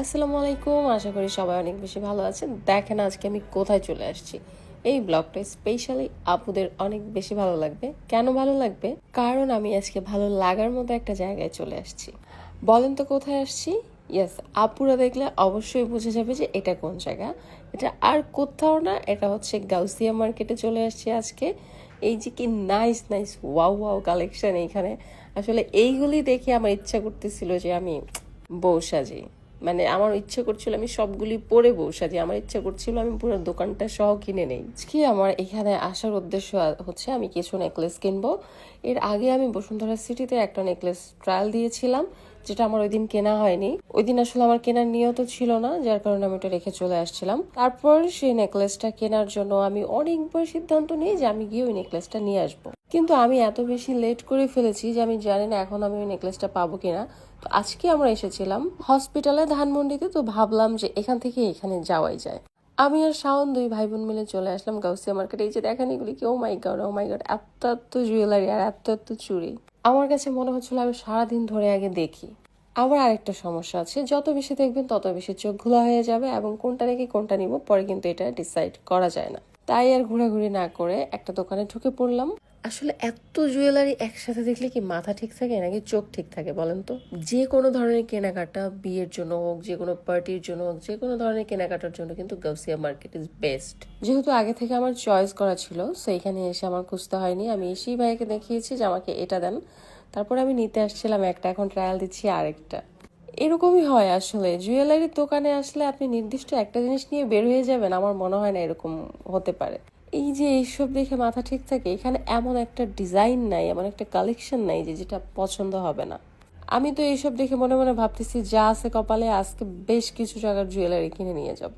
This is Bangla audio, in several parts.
আসসালামু আলাইকুম, আশা করি সবাই অনেক বেশি ভালো আছেন। দেখেন আজকে আমি কোথায় চলে আসছি। এই ব্লগটা স্পেশালি আপুদের অনেক বেশি ভালো লাগবে। কেন ভালো লাগবে? কারণ আমি আজকে ভালো লাগার মতো একটা জায়গায় চলে আসছি। বলেন তো কোথায় আসছি? ইয়েস আপুরা দেখলে অবশ্যই বুঝে যাবে যে এটা কোন জায়গা। এটা আর কোথাও না, এটা হচ্ছে গাউসিয়া মার্কেটে চলে আসছি আজকে। এই যে কি nice nice wow wow collection এইখানে। আসলে এইগুলি দেখে আমার ইচ্ছা করতেছিল যে আমি বউ সাজি। মানে আমার ইচ্ছে করছিল আমি সবগুলি পরে বসাতে আমার ইচ্ছে করছিল আমি পুরো দোকানটা সহ কিনে নেই। আজকে আমার এখানে আসার উদ্দেশ্য হচ্ছে আমি কিছু নেকলেস কিনবো। এর আগে আমি বসুন্ধরা সিটিতে একটা নেকলেস ট্রায়াল দিয়েছিলাম। যেটা আমার ওই দিন কেনা হয়নি। ওই দিন আসলে আমার কেনার নিয়ত ছিল না, যার কারণে আমি ওটা রেখে চলে আসছিলাম। তারপর সেই নেকলেসটা কেনার জন্য আমি অনেকবার সিদ্ধান্ত নিই যে আমি গিয়ে ওই নেকলেসটা নিয়ে আসব। কিন্তু আমি এত বেশি লেট করে ফেলেছি যে আমি জানি না এখন আমি ওই নেকলেসটা পাবো কিনা। তো আজকে আমরা এসেছিলাম হসপিটালে ধানমন্ডিতে, তো ভাবলাম যে এখান থেকে এখানে যাওয়াই যায়। আমি আর শাওন দুই ভাই বোন মিলে চলে আসলাম গাউসিয়া মার্কেটে এই যে দেখেন এগুলি কি? ও মাই গড ও মাই গড এত এত জুয়েলারি আর এত এত চুড়ি। আমার কাছে মনে হচ্ছিল আমি সারাদিন ধরে আগে দেখি। আবার আরেকটা সমস্যা আছে, যত বেশি দেখবেন তত বেশি চোখ ঘোলা হয়ে যাবে এবং কোনটা রেখে কোনটা নিব পরে কিন্তু এটা ডিসাইড করা যায় না। তাই আর ঘোরাঘুরি না করে একটা দোকানে ঢুকে পড়লাম। আসলে এত জুয়েলারি একসাথে দেখলে কি মাথা ঠিক থাকে নাকি চোখ ঠিক থাকে বলেন তো? যে কোনো ধরনের কেনাকাটা, বিয়ের জন্য হোক, যে কোনো পার্টির জন্য হোক, যে কোনো ধরনের কেনাকাটার জন্য কিন্তু গাউসিয়া মার্কেট ইজ বেস্ট যেহেতু আগে থেকে আমার চয়েস করা ছিল সো এখানে এসে আমার খুঁজতে হয়নি। আমি এসেই ভাইকে দেখিয়েছি যে আমাকে এটা দেন। তারপর আমি নিতে আসছিলাম একটা, এখন ট্রায়াল দিচ্ছি আরেকটা। এরকমই হয় আসলে। জুয়েলারির দোকানে আসলে আপনি নির্দিষ্ট একটা জিনিস নিয়ে বের হয়ে যাবেন, আমার মনে হয় না এরকম হতে পারে। এই যে এইসব দেখে মাথা ঠিক থাকে, এখানে এমন একটা ডিজাইন নাই, এমন একটা কালেকশন নাই যে যেটা পছন্দ হবে না। আমি তো এইসব দেখে মনে মনে ভাবতেছি, যা আছে কপালে, আজকে বেশ কিছু টাকার জুয়েলারি কিনে নিয়ে যাব।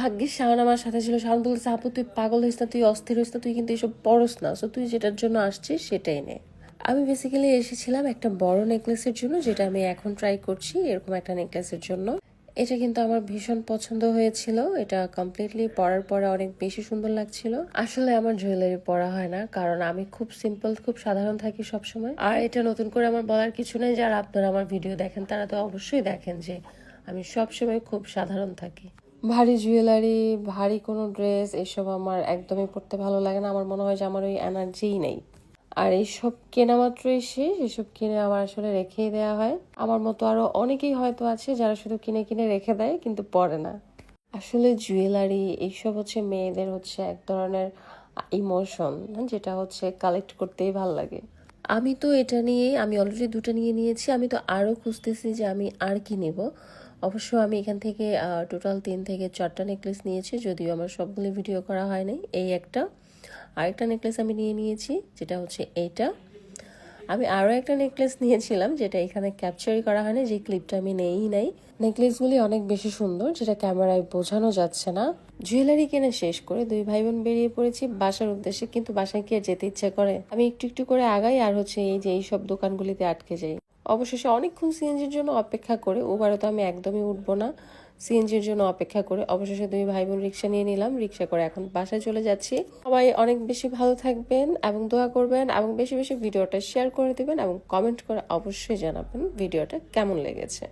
ভাগ্যিস শাওন আমার সাথে ছিল। শাওন বলছে আপু, তুই পাগল হইস না, তুই অস্থির হইস না, তুই কিন্তু এইসব পড়স না সো তুই যেটার জন্য আসছিস, সেটাই নে। আমি বেসিক্যালি এসেছিলাম একটা বড় নেকলেসের জন্য, যেটা আমি এখন ট্রাই করছি, এরকম একটা নেকলেসের জন্য। এটা কিন্তু আমার ভীষণ পছন্দ হয়েছিল। এটা কমপ্লিটলি পরার পরে অনেক বেশি সুন্দর লাগছিল। আসলে আমার জুয়েলারি পরা হয় না, কারণ আমি খুব সিম্পল খুব সাধারণ থাকি সবসময়। আর এটা নতুন করে আমার বলার কিছু নেই, যারা আপনারা আমার ভিডিও দেখেন, তারা তো অবশ্যই দেখেন যে আমি সবসময় খুব সাধারণ থাকি। ভারী জুয়েলারি ভারী কোনো ড্রেস এসব আমার একদমই পড়তে ভালো লাগে না। আমার মনে হয় যে আমার ওই এনার্জিই নেই। আর এইসব কেনা মাত্রই শেষ, এসব কিনে আমার আসলে রেখেই দেওয়া হয়। আমার মতো আরও অনেকেই হয়তো আছে যারা শুধু কিনে কিনে রেখে দেয়, কিন্তু পরে না। আসলে জুয়েলারি, এইসব হচ্ছে মেয়েদের হচ্ছে এক ধরনের ইমোশন, যেটা হচ্ছে কালেক্ট করতেই ভালো লাগে। আমি তো এটা নিয়ে, আমি অলরেডি দুটো নিয়ে নিয়েছি, আমি তো আরও খুঁজতেছি যে আমি আর কি নেব। অবশ্য আমি এখান থেকে টোটাল তিন থেকে চারটা নেকলেস নিয়েছি, যদিও আমার সবগুলো ভিডিও করা হয়নি এই একটা। আরেকটা নেকলেস আমি নিয়ে নিয়েছি, যেটা হচ্ছে এইটা আমি আরও একটা নেকলেস নিয়েছিলাম, যেটা এখানে ক্যাপচারই করা হয়নি, যে ক্লিপটা আমি নেই নাই। নেকলেসগুলি অনেক বেশি সুন্দর, যেটা ক্যামেরায় বোঝানো যাচ্ছে না। জুয়েলারি কেনা শেষ করে দুই ভাই বোন বেরিয়ে পড়েছি বাসার উদ্দেশ্যে, কিন্তু বাসায় কি যেতে ইচ্ছে করে? আমি একটু একটু করে আগাই, আর হচ্ছে এই যে এই সব দোকানগুলিতে আটকে যাই। অবশেষে অনেকক্ষণ সিএনজির জন্য অপেক্ষা করে ওবারে তো আমি একদমই উঠবো না। সিএনজির জন্য অপেক্ষা করে অবশেষে দুই ভাই বোন রিক্সা নিয়ে নিলাম, রিক্সা করে এখন বাসায় চলে যাচ্ছি। সবাই অনেক বেশি ভালো থাকবেন এবং দোয়া করবেন এবং বেশি বেশি ভিডিওটা শেয়ার করে দেবেন এবং কমেন্ট করে অবশ্যই জানাবেন ভিডিওটা কেমন লেগেছে।